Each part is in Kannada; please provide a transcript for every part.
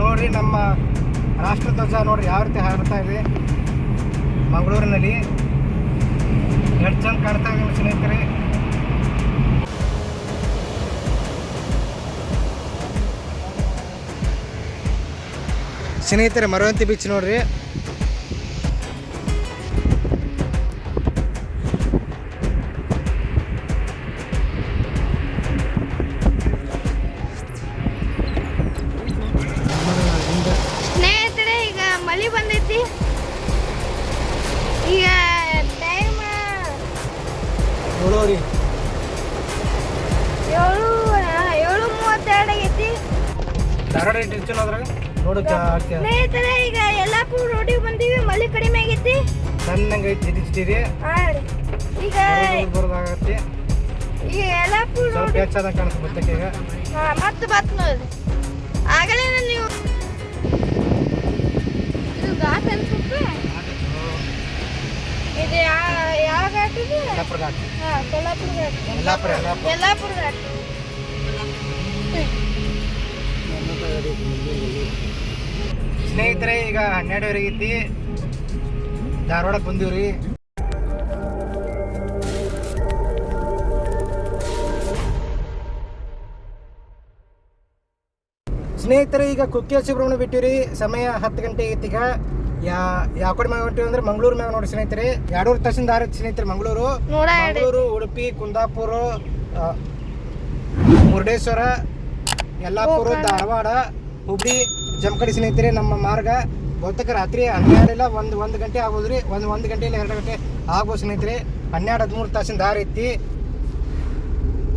ನೋಡ್ರಿ, ನಮ್ಮ ರಾಷ್ಟ್ರಧ್ವಜ ನೋಡ್ರಿ, ಯಾವ ರೀತಿ ಹಾರ್ತಾ ಇದೆ. ಮಂಗಳೂರಿನಲ್ಲಿ ಎಷ್ಟು ಚಂದ ಕಾಣ್ತಾ ಇದೆ, ಸ್ನೇಹಿತರೆ. ಸ್ನೇಹಿತರೆ, ಮರವಂತಿ ಬೀಚ್ ನೋಡ್ರಿ. ಏಳು ಏಳು ಮೂವತ್ತೆರಡು ಆಗೈತಿ ಧಾರವಾಡ ಅದ್ರಾಗ? ನೋಡು ಸ್ನೇಹಿತರೆ ಈಗ ಎಲ್ಲಕ್ಕೂ ರೋಡಿಗೆ ಬಂದೀವಿ ಮಳಿ ಕಡಿಮೆ ಆಗೈತಿ ಸಣ್ಣಂಗೆ ಐತಿ ಜಿಟಿರಿ ಹಾ ರೀ. ಈಗ ಬರೋದಾಗತ್ತೆ ಈಗ ಯಲ್ಲಾಪುರ ಸ್ವಲ್ಪ ರೋಡ್ ಹೆಚ್ಚಾದಂಗೆ ಕಾಣಿಸ್ತು ಈಗ. ಮತ್ತೆ ಬತ್ ಆಗಲೇ ನೀವು ಇದು ಘಾಟ್ ಅನ್ಸುತ್ತೆ? ಇದು ಯಾ- ಯಾವ ಘಾಟ್ ಇದು ಯಲ್ಲಾಪುರ ಘಾಟ್ ಹಾ ಕೊಲ್ಲಾಪುರ ಘಾಟ್ ಯಲ್ಲಾಪುರ ಯಲ್ಲಾಪುರ. ಯಲ್ಲಾಪುರ ಘಾಟ್ ಸ್ನೇಹಿತರೆ ಈಗ ಹನ್ನೆರಡುವರೆಗೆ ಐತಿ. ಧಾರವಾಡಕ್ಕೆ ಬಂದೀವ್ರಿ. ಸ್ನೇಹಿತರೆ ಈಗ ಕುಕ್ಕೆ ಸುಬ್ರಹ್ಮಣ್ಯ ಬಿಟ್ಟಿವ್ರಿ. ಸಮಯ ಹತ್ತು ಗಂಟೆ ಐತಿ ಈಗ. ಯಾ ಯಾವ ಕಡೆ ಮ್ಯಾಗ ಹೊಂಟಿವಿ ಅಂದ್ರೆ ಮಂಗಳೂರು ಮ್ಯಾಗ ನೋಡಿ ಸ್ನೇಹಿತರೆ. ಎರಡೂರು ತಾಸಿನ ದಾರಿ ಸ್ನೇಹಿತರೆ ಮಂಗಳೂರು. ಮಂಗಳೂರು ಉಡುಪಿ ಕುಂದಾಪುರ ಮುರುಡೇಶ್ವರ ಯಲ್ಲಾಪುರ ಧಾರವಾಡ ಹುಬ್ಳಿ ಜಮ್ಕಡಿ ಸ್ನೇಹಿತರೆ ನಮ್ಮ ಮಾರ್ಗ. ಬಹುತೇಕ ರಾತ್ರಿ ಹನ್ನೆರಡಿಲ್ಲ ಒಂದು ಒಂದು ಗಂಟೆ ಆಗೋದ್ರಿ. ಒಂದು ಒಂದು ಗಂಟೆ ಇಲ್ಲ ಎರಡು ಗಂಟೆ ಆಗ್ಬೋದು ಸ್ನೇಹಿತರೆ. ಹನ್ನೆರಡು ಹದಿಮೂರು ತಾಸಿನ ದಾರಿ ಐತಿ.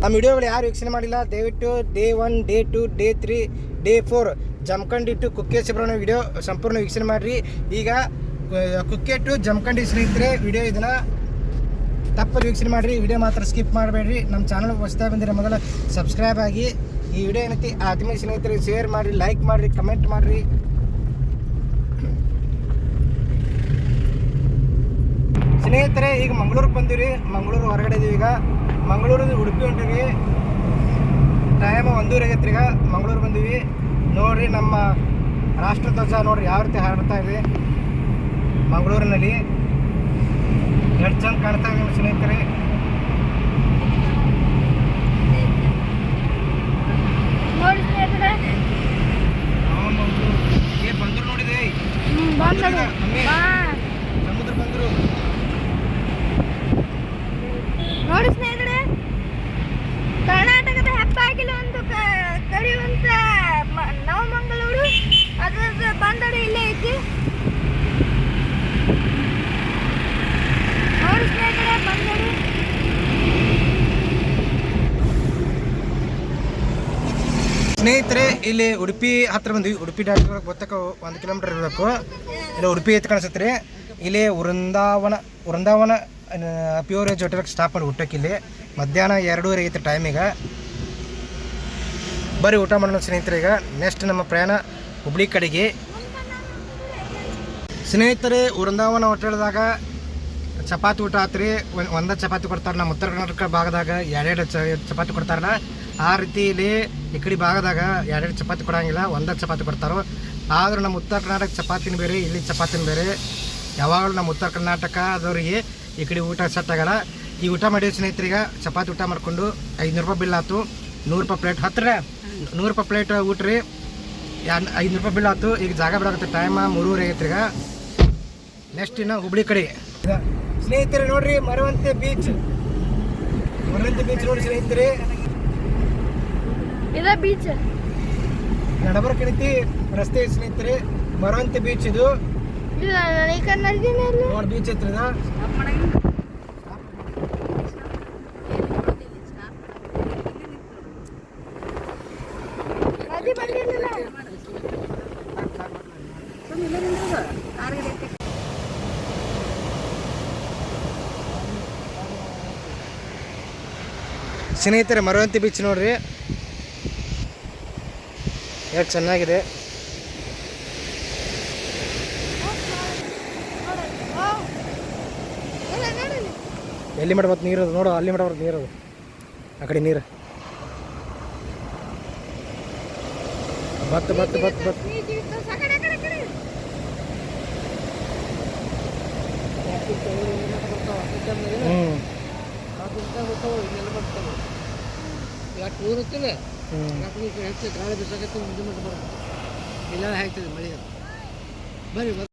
ನಮ್ಮ ವಿಡಿಯೋಗಳು ಯಾರು ವೀಕ್ಷಣೆ ಮಾಡಿಲ್ಲ ದಯವಿಟ್ಟು day one day two day three day four Jamkhandi to Kukke Subramanya video ಸಂಪೂರ್ಣ ವೀಕ್ಷಣೆ ಮಾಡಿರಿ. ಈಗ ಕುಕ್ಕೆ ಟು ಜಮ್ಕಂಡಿ ಸ್ನೇಹಿತರೆ ವಿಡಿಯೋ ಇದನ್ನ ತಪ್ಪಲ್ಲಿ ವೀಕ್ಷಣೆ ಮಾಡಿರಿ. ವಿಡಿಯೋ ಮಾತ್ರ ಸ್ಕಿಪ್ ಮಾಡಬೇಡ್ರಿ. ನಮ್ಮ ಚಾನಲ್ ಹೊಸದಾಗಿ ಬಂದಿರೋ ಮೊದಲು ಸಬ್ಸ್ಕ್ರೈಬ್ ಆಗಿ. ಈ ವಿಡಿಯೋ ಏನೈತಿ ಆತ್ಮೀಯ ಸ್ನೇಹಿತರಿಗೆ ಶೇರ್ ಮಾಡಿರಿ ಲೈಕ್ ಮಾಡಿರಿ ಕಮೆಂಟ್ ಮಾಡಿರಿ. ಸ್ನೇಹಿತರೆ, ಈಗ ಮಂಗಳೂರಿಗೆ ಬಂದಿರಿ ಮಂಗಳೂರು ಹೊರಗಡೆ ಇದೀವಿ ಈಗ. ಮಂಗಳೂರು ಉಡುಪಿ ಹೊಂಟಿವಿ ಟೈಮ್ ಒಂದೂವರೆ ಆಗೈತ್ರಿ ಈಗ ಮಂಗಳೂರು ಬಂದೀವಿ. ನೋಡ್ರಿ ನಮ್ಮ ರಾಷ್ಟ್ರಧ್ವಜ ನೋಡ್ರಿ ಯಾವ ರೀತಿ ಹಾಡ್ತಾ ಇದೆ. ಮಂಗಳೂರಿನಲ್ಲಿ ಎಷ್ಟು ಚಂದ ಕಾಣ್ತಾ ಇದೆ ಸ್ನೇಹಿತರೆ. ಬಂದ್ರು ನೋಡಿದೆ. ಸಮುದ್ರ ಬಂದರು. ನೋಡಿ ಸ್ನೇಹಿತರೆ. ಬಂದರು ಇಲ್ಲೇ ಐತಿ. ಸ್ನೇಹಿತರೆ ಇಲ್ಲಿ ಉಡುಪಿ ಹತ್ರ ಬಂದ್ವಿ. ಉಡುಪಿ ಡಾಕ್ಟರ್ ಗೊತ್ತಕ್ಕ ಒಂದು ಕಿಲೋಮೀಟರ್ ಇರಬೇಕು. ಇಲ್ಲಿ ಉಡುಪಿ ಐತೆ ಕಾಣಿಸುತ್ತೆ ರೀ. ಇಲ್ಲಿ ವೃಂದಾವನ ವೃಂದಾವನ ಪ್ಯೂರೇಜ್ ಹೋಟೆಲ್ಗೆ ಸ್ಟಾಪ್ ಮಾಡಿ ಊಟಕ್ಕೆ ಇಲ್ಲಿ. ಮಧ್ಯಾಹ್ನ ಎರಡೂವರೆ ಐತೆ ಟೈಮಿಗೆ ಬರೀ ಊಟ ಮಾಡೋಣ ಸ್ನೇಹಿತರೆ ಈಗ. ನೆಕ್ಸ್ಟ್ ನಮ್ಮ ಪ್ರಯಾಣ ಹುಬ್ಳಿ ಕಡೆಗೆ. ಸ್ನೇಹಿತರೆ, ವೃಂದಾವನ ಹೋಟೆಲ್ದಾಗ ಚಪಾತಿ ಊಟ ಆತ್ರಿ. ಒಂದ್- ಚಪಾತಿ ಕೊಡ್ತಾರೆ. ನಮ್ಮ ಉತ್ತರ ಕರ್ನಾಟಕ ಭಾಗದಾಗ ಎರಡೆರಡು ಚಪಾತಿ ಕೊಡ್ತಾರಲ್ಲ. ಆ ರೀತಿ ಇಲ್ಲಿ ಈ ಕಡೆ ಭಾಗದಾಗ ಎರಡೆರಡು ಚಪಾತಿ ಕೊಡಂಗಿಲ್ಲ. ಒಂದ ಚಪಾತಿ ಕೊಡ್ತಾರೆ. ಆದ್ರೆ ನಮ್ಮ ಉತ್ತರ ಕರ್ನಾಟಕ ಚಪಾತಿನ ಬೇರೆ, ಇಲ್ಲಿ ಚಪಾತಿನ ಬೇರೆ. ಯಾವಾಗಲೂ ನಮ್ಮ ಉತ್ತರ ಕರ್ನಾಟಕದವರಿಗೆ ಈ ಕಡೆ ಊಟ ಸೆಟ್ ಆಗಲ್ಲ. ಈ ಊಟ ಮಾಡಿದ ಸ್ನೇಹಿತರಿಗೆ ಚಪಾತಿ ಊಟ ಮಾಡಿಕೊಂಡು ಐದುನೂರು ರೂಪಾಯಿ ಬಿಲ್ ಆಯ್ತು ನೂರು ರೂಪಾಯಿ ಪ್ಲೇಟ್ ಹತ್ತಿರ ನೂರು ರೂಪಾಯಿ ಪ್ಲೇಟ್ ಊಟ್ರಿ. ರೀ ರೂಪಾಯಿ ಬಿಲ್ ಆಯ್ತು ಈಗ ಜಾಗ ಬಿಡಾಕತ್ತೆ. ಟೈಮ ಮೂರುವರೆ ಆಗೈತ್ರಿ ಈಗ. ನೆಕ್ಸ್ಟ್ ಇನ್ನು ಹುಬ್ಳಿ ಕಡೆ. ಸ್ನೇಹಿತರೆ ನೋಡ್ರಿ ಮರವಂತೆ ಬೀಚ್ ಮರವಂತೆ ಬೀಚ್ ನೋಡಿ ಸ್ನೇಹಿತರೆ. ಇದ ಬೀಚ್ ನಡಬರ್ ಕಣಿತಿ ರಸ್ತೆ ಸ್ನೇಹಿತರೆ ಮರವಂತೆ ಬೀಚ್ ಇದು. ನೋಡಿ ಬೀಚ್ ಐತ್ರಿ ಸ್ನೇಹಿತರೆ, ಮರವಂತಿ ಬೀಚ್ ನೋಡ್ರಿ. ಎಷ್ಟು ಚೆನ್ನಾಗಿದೆ. ಎಲ್ಲಿ ಮಾಡ್ಬೋದು ನೀರು ನೋಡು, ಅಲ್ಲಿ ಮಾಡ್ಬೋದು ನೀರು ಆ ಕಡೆ ನೀರು. ಬತ್ತು ಬತ್ತು ಬತ್ತು ಬತ್ತು. ಹ್ಞೂ ಟೂರ್ ಹತ್ತಿಲ್ಲ? ಹ್ಞೂ ಹೆಚ್ಚು ಗಾಳಿ ಬಿಸಾಕತ್ತೆ ಮುಂದೆ ಮಟ್ಟ ಬರೋದು ಇಲ್ಲ ಹಾಕ್ತದೆ ಮಳೆ ಬರ್ರಿ.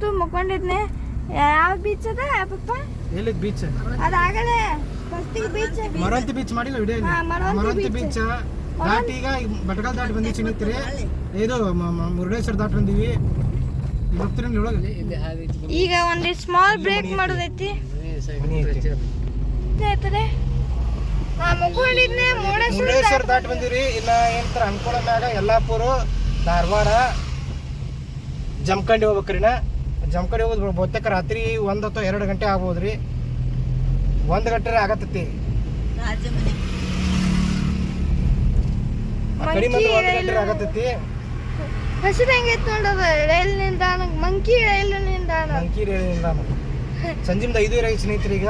ನೀರು ಮುಕೊಂಡಿದ್ನೆ ಯಾವ ಬೀಚ್ ಅದ? ಪಪ್ಪ ಎಲ್ಲಿ ಬೀಚ್ ಅದಾಗಲೇ. ಫಸ್ಟಿಗೆ ಬೀಚ್ ಮರಂತಿ ಬೀಚ್ ಮಾಡಿಲ್ಲ ವಿಡಿಯೋ ಮರಂತಿ. ಬೀಚ್ ದಾಟಿ ಈಗ ಬಟಗಾಲ್ ದಾಟಿ ಬಂದಿ ಚಿನ್ನತ್ರಿ ಇದು ಮುರುಡೇಶ್ವರ ದಾಟಿ ಬಂದೀವಿ. ಈಗ ಒಂದು ಸ್ಮಾಲ್ ಬ್ರೇಕ್ ಮಾಡೋದೈತಿ. ನಾ ಮುರುಡೇಶ್ವರ ದಾಟ ಬಂದಿರಿ. ಇಲ್ಲ ಏನಂತಾರ ಅನ್ಕೊಳ್ಳೋ ಮ್ಯಾಗ ಯಲ್ಲಾಪುರ ಧಾರವಾಡ ಜಮಖಂಡಿ ಹೋಗ್ಬೇಕ್ರಿ ನಾ ಜಮಖಂಡಿ ಹೋಗೋದು ಬಹುತೇಕ ರಾತ್ರಿ ಒಂದು ಅಥವಾ ಎರಡು ಗಂಟೆ ಆಗ್ಬೋದು ರೀ ಗಂಟೆ ಆಗತ್ತೈತಿ. ಆ ಕಡಿಮೆ ಅಂದ್ರೆ ಒಂದ್ ಗಂಟೆ ಆಗತ್ತೈತಿ. ಹಸಿರು ಹೆಂಗೈತೆ ನೋಡೋದು ರೈಲ್ ನಿಲ್ದಾಣ ಮಂಕಿ ರೈಲ್ ನಿಲ್ದಾಣ ಸಂಜಿಮ್ದ ಐದು ಈಗ.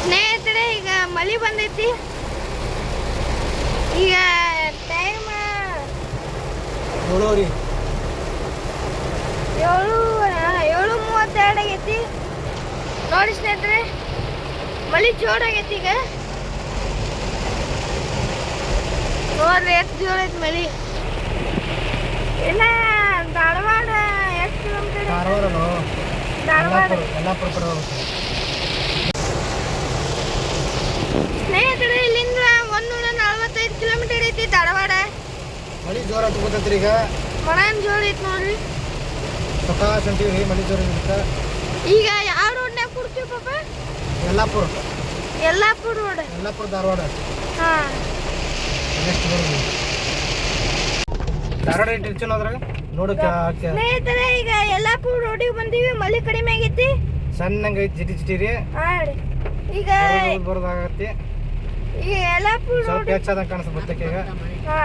ಸ್ನೇಹಿತರೆ ಈಗ ಮಳಿ ಬಂದೈತಿ. ಈಗ ಟೈಮ್ ಏಳು ಏಳು ಮೂವತ್ತೆರಡು ಆಗೈತಿ ನೋಡಿ ಸ್ನೇಹಿತರೆ ಮಳಿ ಜೋರಾಗೈತಿ ಈಗ. ನೋಡ್ರಿ ಎಷ್ಟು ಜೋರ ಐತಿ ಮಳಿ. ಇಲ್ಲ ಧಾರವಾಡ ಎಷ್ಟು ಕಿಲೋಮೀಟರ್ ಧಾರವಾಡ ಧಾರವಾಡ. ಯಲ್ಲಾಪುರ ಕಡೆ ಇಲ್ಲಿ ಸ್ನೇಹಿತರೆ ಇಲ್ಲಿಂದ ನಲವತ್ತೈದು ಕಿಲೋಮೀಟರ್ ಐತಿ ಧಾರವಾಡ. ಮಳಿ ಜೋರ ತಗೋತೈತ್ರಿ ಈಗ? ಮಳನ್ ಜೋರ ಐತಿ ನೋಡ್ರಿ. ಸಕಾಲ ಅಂತೀವಿ ಮಳಿ ಜೋರ ಇರುತ್ತೆ ಈಗ ಯಾವ ರೋಡ್ನ್ಯಾಗ ಕೊಡ್ತೀವಿ ಪಾಪ? ಯಲ್ಲಾಪುರ. ಯಲ್ಲಾಪುರ ರೋಡ್ ಯಲ್ಲಾಪುರ ಧಾರವಾಡ. ಹಾ. ನೆಕ್ಸ್ಟ್ ಬರೋದು. ಧಾರವಾಡ ಟೆನ್ಷನ್ ಅದ್ರಾಗ ನೋಡಕ್ಕೆ ಸ್ನೇಹಿತರೆ ಈಗ ಯಲ್ಲಾಪುರ ರೋಡಿಗೆ ಬಂದೀವಿ ಮಳಿ ಕಡಿಮೆ ಆಗೈತಿ. ಸಣ್ಣಂಗ ಐತಿ ಜಿಟಿ ಜಿಟಿ ರೀ. ಈಗ ಬರೋದಾಗತ್ತೆ ಈಗ ಯಲ್ಲಾಪುರ ಸ್ವಲ್ಪ ಹೆಚ್ಚಾದಂಗ ಬರ್ತಕ್ಕೆ ಈಗ.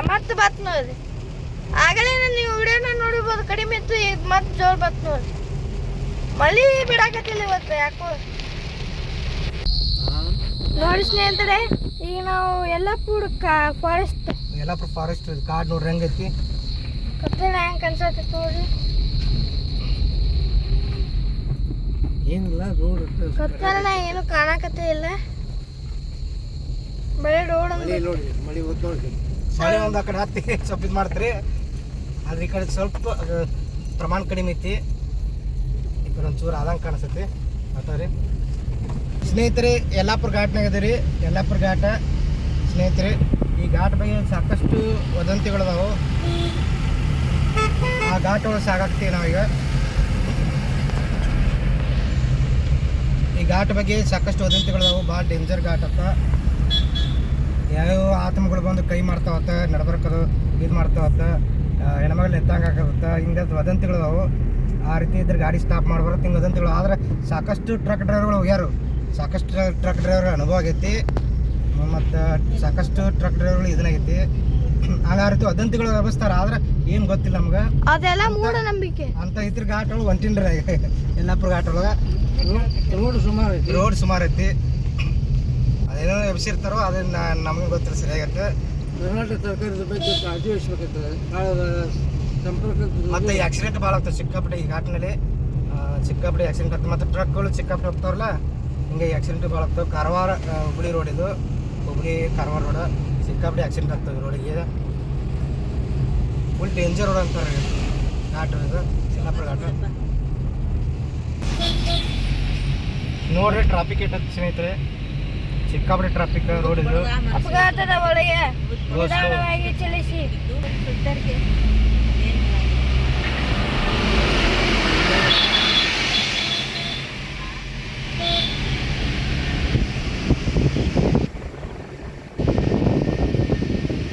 ಮತ್ತೆ ಬತ್ ನೋಡ್ರಿ ಆಗಲೇ ನೀವು ವಿಡಿಯೋನ ನೋಡಿರ್ಬೋದು ಕಡಿಮೆ ಇತ್ತು ಈಗ ಮತ್ತೆ ಜೋರ್ ಬತ್ ನೋಡ್ರಿ ಮಳಿ ಬಿಡಾಕತ್ತಿಲ್ಲ ಇವತ್ತು ಯಾಕೋ. ನೋಡಿ ಸ್ನೇಹಿತರೆ ಈಗ ನಾವು ಯಲ್ಲಾಪುರ ಫಾರೆಸ್ಟ್ ಯಲ್ಲಾಪುರ ಫಾರೆಸ್ಟ್ ಕಾಡ್ ನೋಡ್ರಿ ಹೆಂಗೈತಿ? ಕತ್ತಲ ಹೆಂಗ್ ಕನ್ಸತ್ತೈತಿ ನೋಡ್ರಿ ಏನಿಲ್ಲ ರೋಡ್ ಕತ್ತಲ ಏನು ಕಾಣಕತ್ತೇ ಇಲ್ಲ. ಮಳೆ ಮಳೆ ಹೊತ್ತು ನೋಡಿ, ಮಳೆ ಒಂದು ಆ ಕಡೆ ಮಾಡ್ತೀರಿ. ಆದ್ರೆ ಈ ಕಡೆ ಸ್ವಲ್ಪ ಪ್ರಮಾಣ ಕಡಿಮೆ ಐತಿ. ಈ ಕಡೆ ಒಂಚೂರು ಆದಂಗೆ ಕಾಣಿಸ್ತೈತಿ. ರೀ. ಸ್ನೇಹಿತರೆ, ಯಲ್ಲಾಪುರ ಘಾಟ್ನಾಗ ಇದೀರಿ. ಯಲ್ಲಾಪುರ ಘಾಟ. ಸ್ನೇಹಿತರೆ, ಈ ಘಾಟ್ ಬಗ್ಗೆ ಸಾಕಷ್ಟು ವದಂತಿಗಳದಾವು ಆ ಘಾಟ್ ಒಳಗೆ ಸಾಗಾಕ್ತೀವಿ ನಾವೀಗ. ಈ ಘಾಟ್ ಬಗ್ಗೆ ಸಾಕಷ್ಟು ವದಂತಿಗಳದಾವು ಭಾಳ ಡೇಂಜರ್ ಘಾಟ್ ಅಂತ. ಯಾವ್ಯಾವ ಆತ್ಮಗಳು ಬಂದು ಕೈ ಮಾಡ್ತಾವತ್ತ ನಡ್ಬರ್ಕದು ಇದು ಮಾಡ್ತಾವತ್ತ ಹೆಣ್ಮಗಳು ಎತ್ತಂಗೆ ಹಾಕತ್ತ ಹಿಂಗೆ ವದಂತಿಗಳು ಅವು. ಆ ರೀತಿ ಇದ್ರೆ ಗಾಡಿ ಸ್ಟಾಪ್ ಮಾಡ್ಬಾರ್ದು ಹಿಂಗೆ ವದಂತಿಗಳು. ಆದ್ರೆ ಸಾಕಷ್ಟು ಟ್ರಕ್ ಡ್ರೈವರ್ಗಳು ಹೋಗ್ಯಾರು. ಸಾಕಷ್ಟು ಟ್ರಕ್ ಡ್ರೈವರ್ ಅನುಭವ ಆಗೈತಿ. ಮತ್ತು ಸಾಕಷ್ಟು ಟ್ರಕ್ ಡ್ರೈವರ್ಗಳು ಇದನ್ನಾಗೈತಿ ಹಂಗ ಆ ರೀತಿ ವದಂತಿಗಳು ವ್ಯವಸ್ಥಾರ. ಆದ್ರೆ ಏನು ಗೊತ್ತಿಲ್ಲ ನಮ್ಗೆ. ಅದೆಲ್ಲ ಮೂಢನಂಬಿಕೆ ಅಂತ ಇದ್ರ ಘಾಟ್ ಒಳಗೆ ಹೊಂಟಿನ್ರಿ ಯಲ್ಲಾಪುರ ಘಾಟ್ ಒಳಗೆ. ರೋಡ್ ಸುಮಾರು ಐತಿ. ರೋಡ್ ಸುಮಾರು ಐತಿ. ಅದೇನೋ ಎಬ್ಸಿರ್ತಾರೋ ಅದನ್ನ ನಮಗೆ ಗೊತ್ತಿಲ್ಲ ಸರಿಯಾಗತ್ತೆ ಕರ್ನಾಟಕ ಸರ್ಕಾರದ ಬಗ್ಗೆ ಕಾಳಜಿ ಸಂಪರ್ಕ ಮತ್ತೆ ಆಕ್ಸಿಡೆಂಟ್ ಭಾಳ ಆಗ್ತದೆ. ಸಿಕ್ಕಾಪಟ್ಟೆ ಈ ಘಾಟ್ನಲ್ಲಿ. ಸಿಕ್ಕಾಪಟ್ಟೆ ಆಕ್ಸಿಡೆಂಟ್ ಆಗ್ತದೆ. ಮತ್ತೆ ಟ್ರಕ್ಗಳು ಸಿಕ್ಕಾಪಟ್ಟೆ ಹೋಗ್ತಾವಲ್ಲ ಹಿಂಗೆ ಆಕ್ಸಿಡೆಂಟ್ ಭಾಳ ಆಗ್ತವೆ ಕಾರವಾರ ಹುಬ್ಳಿ ರೋಡ್ ಇದು. ಹುಬ್ಳಿ ಕಾರವಾರ ರೋಡ್ ಸಿಕ್ಕಾಪಟ್ಟೆ ಆಕ್ಸಿಡೆಂಟ್ ಆಗ್ತವೆ ರೋಡಿಗೆ ಫುಲ್ ಡೇಂಜರ್ ರೋಡ್ ಅಂತಾರೆ ಘಾಟ್ ಇದು. ಸಿಕ್ಕಾಪುರ ಘಾಟ್. ನೋಡ್ರಿ ಟ್ರಾಫಿಕ್ ಇಟ್ಟ ಸ್ನೇಹಿತರೆ. ಸಿಕ್ಕಾಪಟ್ಟೆ ಟ್ರಾಫಿಕ್ ರೋಡ್ ಇದು ಅಪಘಾತದ ಒಳಗೆ. ನಿಧಾನವಾಗಿ ಚಲಿಸಿ.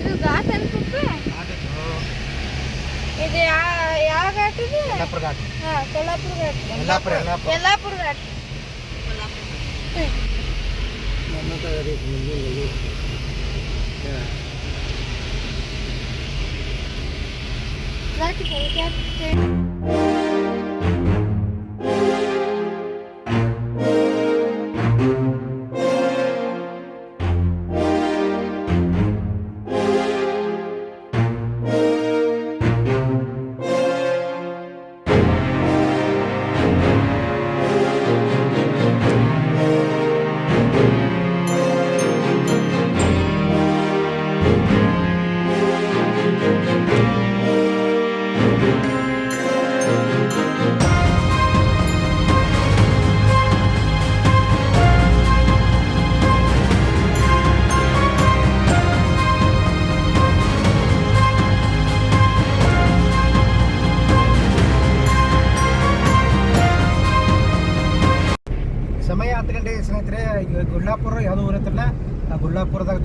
ಇದು ಘಾಟ್ ಘಾಟ್ ಯಾವ ಘಾಟ್ ಇದು? ಯಲ್ಲಾಪುರ ಘಾಟ್. ಘಾಟ್. ಯಲ್ಲಾಪುರ ಯಲ್ಲಾಪುರ. ಯಲ್ಲಾಪುರ ಘಾಟ್. ನಮ್ಮ ತಗರಿ ಮುಂದಿನ ಘಾಟ್ ಘಾಟ್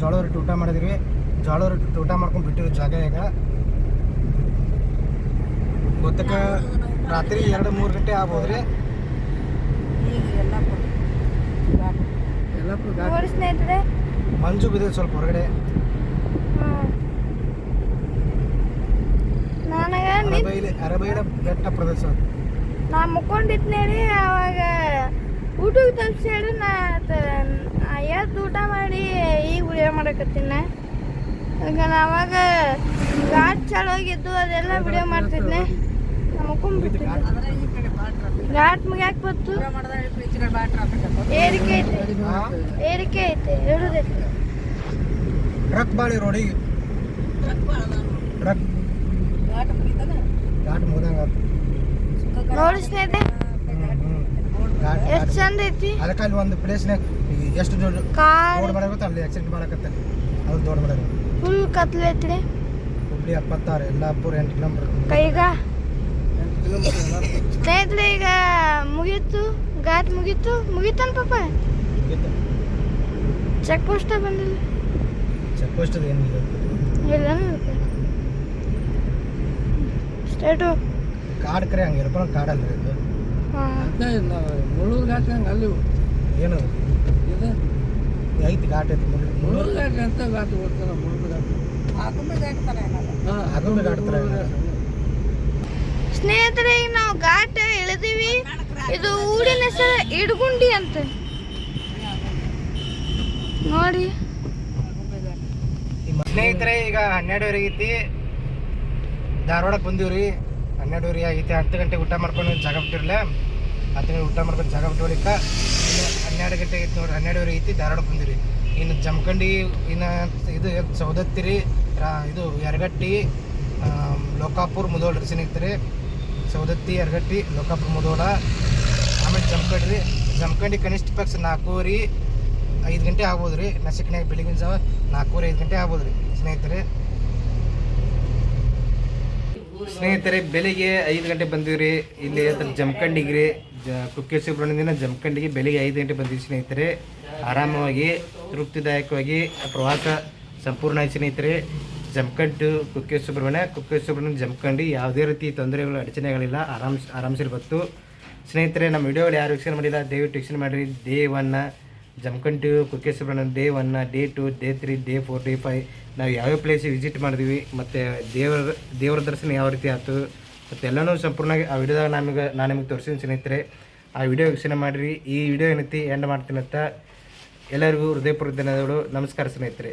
ಜೋಳ ರೊಟ್ಟಿ ಊಟ ಮಾಡಿದ್ವಿ. ಜೋಳ ರೊಟ್ಟಿ ಊಟ ಮಾಡ್ಕೊಂಡು ಬಿಟ್ಟಿರೋ ಜಾಗ ಈಗ. ಗೊತ್ತಕ್ಕೆ ರಾತ್ರಿ ಎರಡು ಮೂರು ಗಂಟೆ ಆಗ್ಬೋದು ರೀ ಮಂಜು ಬಿದ್ದಿದೆ ಸ್ವಲ್ಪ ಹೊರಗಡೆ. ಅರಬೈಲಿ ಅರಬೈಲ ಬೆಟ್ಟ ಪ್ರದೇಶ. ನಾನು ಮುಕ್ಕೊಂಡಿದ್ನೇಳಿ ಅವಾಗ ಊಟಕ್ಕೆ ತಲ್ಸಿ ಹೇಳಿ ನಾ ಎದ್ದು ಊಟ ಮಾಡಿ ಈಗ ವಿಡಿಯೋ ಮಾಡಕತ್ತೀನಿ. ಈಗ ನಾ ಅವಾಗ ಘಾಟ್ ಚಾಲು ಆಗಿದ್ದು ಅದೆಲ್ಲ ವಿಡಿಯೋ ಮಾಡ್ತಿದ್ನೆ. ಘಾಟ್ ಮುಗ್ಯಾಕೆ ಬಂತು. ಏರಿಕೆ ಐತೆ? ಏರಿಕೆ ಐತೆ. ಹೇಳುದೇ ಟ್ರಕ್ ಬಾಳಿ ರೋಡಿಗೆ ಟ್ರಕ್ ಘಾಟ್ ಮುಗ್ದಂಗ ನೋಡಿ ಸ್ನೇಹಿತರೆ. ಘಾಟ್ ಎಷ್ಟು ಚಂದ ಐತಿ? ಅದಕ್ಕೆ ಅಲ್ಲಿ ಒಂದು ಪ್ಲೇಸ್ನಾಗ ಎಷ್ಟು ದೊಡ್ಡ ಅಲ್ಲಿ ಆಕ್ಸಿಡೆಂಟ್ ಅದು ದೊಡ್ಡ ಫುಲ್ ಕತ್ಲೆ ಐತ್ರಿ ಹುಬ್ಳಿ ಎಪ್ಪತ್ತಾರು ಯಲ್ಲಾಪುರ ಎಂಟು ಕಿಲೋಮೀಟರ್ ಸ್ನೇಹಿತರೆ ಈಗ ಮುಗೀತು ಘಾಟ್ ಮುಗೀತು ಮುಗೀತನ್ ಪಾಪ? ಚೆಕ್ ಪೋಸ್ಟ್ ಬಂದಿಲ್ಲ? ಚೆಕ್ ಪೋಸ್ಟ್ ಏನಿಲ್ಲ. ಇಲ್ಲ ಸ್ಟೇಟು ಕಾಡ್ ಕರೆ ಹಂಗೆ ಇರ್ಕೊಂಡು ಕಾಡಲ್ಲ ಇದು. ಮುಳ್ಳೂರು ಘಾಟ್ ಹಂಗೆ ಅಲ್ಲಿ ಏನು? ಇದು? ಐತಿ ಘಾಟ್ ಐತಿ ಮುಳ್ಳು- ಮುಳ್ಳು ಮುಳ್ಳೂರು ಘಾಟ್ ಅಂತ ಘಾಟ್ ಗೊತ್ತಲ್ಲ ಮುಳ್ಳೂರು ಘಾಟ್. ಸ್ನೇಹಿತರೆ ಈಗ ನಾವು ಘಾಟ ಇಳಿದೀವಿ ಇದು ಊರಿನ ಹೆಸರು ಇಡ್ಗುಂಡಿ ಅಂತ. ನೋಡಿ. ಸ್ನೇಹಿತರೆ ಈಗ ಹನ್ನೆರಡುವರೆಗೆ ಐತಿ. ಧಾರವಾಡಕ್ಕೆ ಬಂದೀವ್ರಿ. ಹನ್ನೆರಡುವರೆ ಆಗೈತಿ ಹತ್ತು ಗಂಟೆಗೆ ಊಟ ಮಾಡ್ಕೊಂಡು ಜಾಗ ಬಿಟ್ಟಿರಲ್ಲ ಹತ್ತು ಗಂಟೆ ಊಟ ಮಾಡ್ಕೊಂಡು ಜಾಗ ಬಿಟ್ಟು ಹೊಡಿಕ ಹನ್ನೆರಡು ಗಂಟೆ ಐತಿ ನೋಡಿ ಹನ್ನೆರಡುವರೆ ಐತಿ ಧಾರವಾಡಕ್ಕೆ ಬಂದಿರಿ ಇನ್ನು ಜಮಖಂಡಿ, ಇನ್ನು ಇದು ಸೌದತ್ತಿರಿ ಇದು ಯರಗಟ್ಟಿ ಲೋಕಾಪುರ, ಮುದೋಳ ರೀ ಸ್ನೇಹಿತರೆ. ಸೌದತ್ತಿ ಯರಗಟ್ಟಿ, ಲೋಕಾಪುರ್, ಮುದೋಳ, ಆಮೇಲೆ ಜಮಖಂಡಿ. ರೀ ಜಮಖಂಡಿ ಕನಿಷ್ಠ ಪಕ್ಷ ನಾಲ್ಕೂವರೆ, ಐದು ಗಂಟೆ ಆಗ್ಬೋದು ರೀ ನಸಿಕ್ನಾಗ ಬೆಳಗಿನ ಜಾವ ನಾಲ್ಕೂವರೆ, ಐದು ಗಂಟೆ ಆಗ್ಬೋದು ರೀ ಸ್ನೇಹಿತರೆ. ಸ್ನೇಹಿತರೆ, ಬೆಳಿಗ್ಗೆ ಐದು ಗಂಟೆ ಬಂದಿವ್ರಿ. ಇಲ್ಲಿ ಹತ್ರ ಜಮಖಂಡಿಗೆ ರೀ ಜ ಸುಬ್ರಹ್ಮಣ್ಯದಿಂದ ಜಮಖಂಡಿಗೆ ಬೆಳಿಗ್ಗೆ ಐದು ಗಂಟೆ ಬಂದಿವಿ ಸ್ನೇಹಿತರೆ. ಆರಾಮವಾಗಿ, ತೃಪ್ತಿದಾಯಕವಾಗಿ, ಪ್ರವಾಸ ಸಂಪೂರ್ಣ ಆಯ್ತು ಸ್ನೇಹಿತರೆ. ಜಮಖಂಡು ಕುಕ್ಕೆ ಸುಬ್ರಹ್ಮಣ್ಯ ಕುಕ್ಕೆ ಸುಬ್ರಹ್ಮಣ್ಯ ಜಮಖಂಡಿ ಯಾವುದೇ ರೀತಿ ತೊಂದರೆಗಳು, ಅಡಚಣೆಗಳಿಲ್ಲ. ಆರಾಮ್ ಆರಾಮ್ಸಿರ್ಬತ್ತು. ಬತ್ತು ಸ್ನೇಹಿತರೆ, ನಮ್ಮ ವಿಡಿಯೋಗಳು ಯಾರು ವೀಕ್ಷಣೆ ಮಾಡಿಲ್ಲ, ದಯವಿಟ್ಟು ವೀಕ್ಷಣೆ ಮಾಡಿರಿ. ದೇವನ್ನ Jamkhandi Kukke Subramanya day one day two day three day four day five ನಾವು ಯಾವ್ಯಾವ ಪ್ಲೇಸ್ ವಿಸಿಟ್ ಮಾಡಿದ್ವಿ, ಮತ್ತು ದೇವರ ದೇವರ ದರ್ಶನ ಯಾವ ರೀತಿ ಆಯ್ತು, ಮತ್ತು ಎಲ್ಲನೂ ಸಂಪೂರ್ಣವಾಗಿ ಆ ವಿಡಿಯೋದಾಗ ನಮಗೆ ನಾನು ನಿಮಗೆ ತೋರಿಸಿದ ಸ್ನೇಹಿತರೆ. ಆ ವಿಡಿಯೋ ವೀಕ್ಷಣೆ ಮಾಡಿರಿ. ಈ ವಿಡಿಯೋ ಏನೈತಿ ಎಂಡ್ ಮಾಡ್ತೀನಂತ ಎಲ್ಲರಿಗೂ ಹೃದಯಪೂರ್ವಕ ಧನ್ಯವಾದಗಳು. ನಮಸ್ಕಾರ ಸ್ನೇಹಿತರೆ.